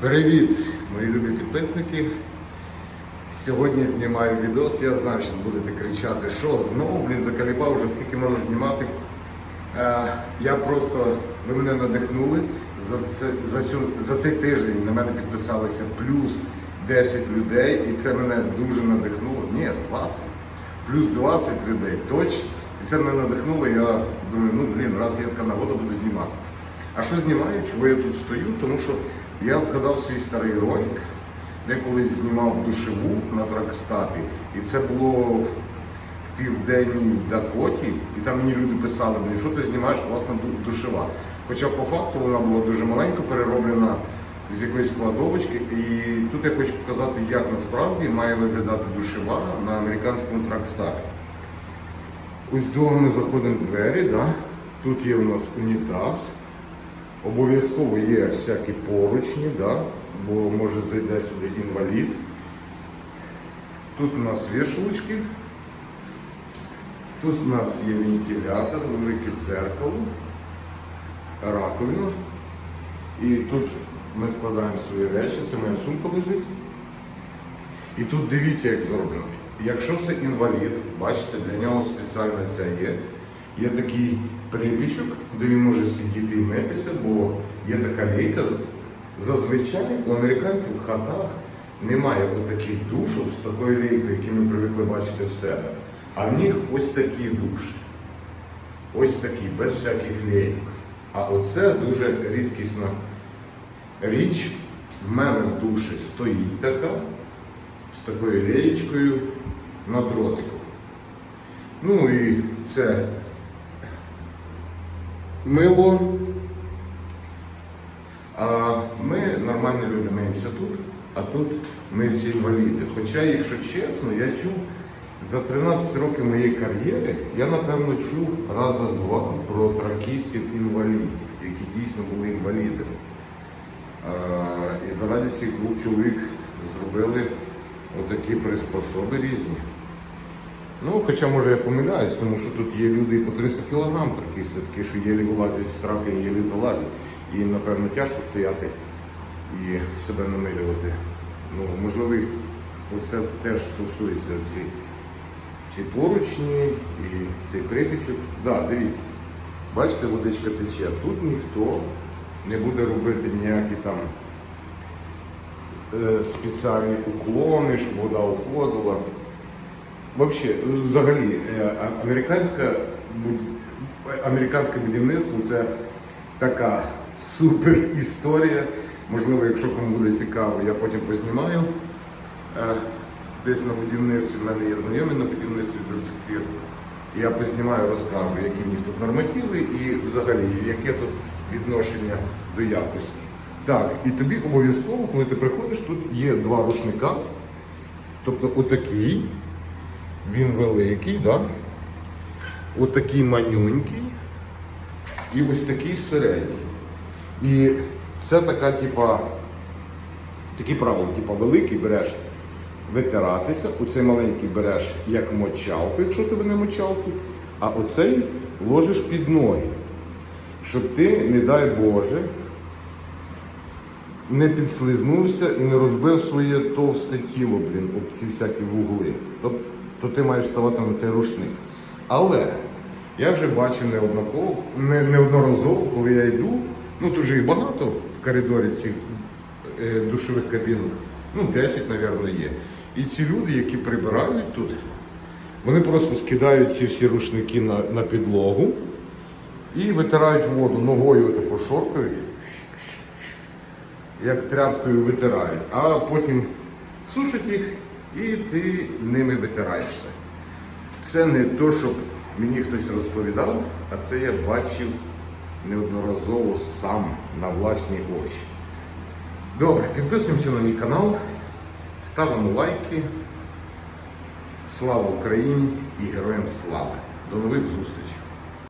Привіт, мої любі підписники. Сьогодні знімаю відос. Я знаю, що будете кричати, що знову, блін, закалібав, вже скільки можна знімати. Е, я просто, ви мене надихнули. За, це, за, цю, за цей тиждень на мене підписалося плюс 10 людей, і це мене дуже надихнуло. Ні, 20. Плюс 20 людей, точно. І це мене надихнуло. Я думаю, ну блін, раз є така нагода, буду знімати. А що знімаю? Чого я тут стою? Тому що я згадав свій старий ролик, де колись знімав душеву на тракстапі. І це було в південній Дакоті, і там мені люди писали, мені, що ти знімаєш класна душева. Хоча по факту вона була дуже маленько перероблена з якоїсь кладовочки. І тут я хочу показати, як насправді має виглядати душева на американському тракстапі. Ось до ми заходимо в двері, да? тут є у нас унітаз. Обов'язково є всякі поручні, да? бо може зайде сюди інвалід. Тут у нас вішалочки. Тут у нас є вентилятор, велике дзеркало, раковина. І тут ми складаємо свої речі, це моя сумка лежить. І тут дивіться, як зроблено. Якщо це інвалід, бачите, для нього спеціально це є. Є такий прибічок, де він може сидіти і бо є така лейка. Зазвичай у американців в хатах немає таких душів з такою лейкою, які ми привикли бачити в себе. А в них ось такі душі. Ось такі, без всяких лейок. А оце дуже рідкісна річ. В мене в душі стоїть така, з такою леєчкою на дротику. Ну і це мило. А ми нормальні миємося тут, а тут миються інваліди. Хоча, якщо чесно, я чув за 13 років моєї кар'єри, я напевно чув раза два про тракістів-інвалідів, які дійсно були інвалідами. І заради цих двох чоловік зробили отакі приспособи різні. Ну, хоча може я помиляюсь, тому що тут є люди і по 300 кілограм тракісти, такі, що єлі вилазять з траки, єлі залазять. І напевно, тяжко стояти і себе намилювати. Ну, можливо, оце теж стосується ці, ці поручні і цей припічок. Да, дивіться, бачите, водичка тече. Тут ніхто не буде робити ніякі там е, спеціальні уклони, щоб вода уходила. Взагалі, взагалі, е, американська, американське будівництво це така супер історія. Можливо, якщо кому буде цікаво, я потім познімаю. Е, Десь на будівництві в мене є знайомі на будівництві до цих пір. Я познімаю, розкажу, які в них тут нормативи і взагалі, яке тут відношення до якості. Так, і тобі обов'язково, коли ти приходиш, тут є два рушника. Тобто отакий, він великий, да? отакий манюнький і ось такий середній. І це така, типа, такі правила, типа великий береш витиратися, оцей маленький береш як мочалку, якщо тебе не мочалки, а оцей ложиш під ноги. Щоб ти, не дай Боже, не підслизнувся і не розбив своє товсте тіло, блін, об ці всякі вугли. Тобто то ти маєш ставати на цей рушник. Але я вже бачив неодноразово, коли я йду, ну тут же їх багато в коридорі цих е, душових кабінок, ну 10, мабуть, є. І ці люди, які прибирають тут, вони просто скидають ці всі рушники на, на підлогу і витирають воду ногою тако шоркають, як тряпкою витирають, а потім сушать їх і ти ними витираєшся. Це не то, щоб мені хтось розповідав, а це я бачив неодноразово сам на власні очі. Добре, підписуємося на мій канал, ставимо лайки. Слава Україні і героям слави! До нових зустрічей!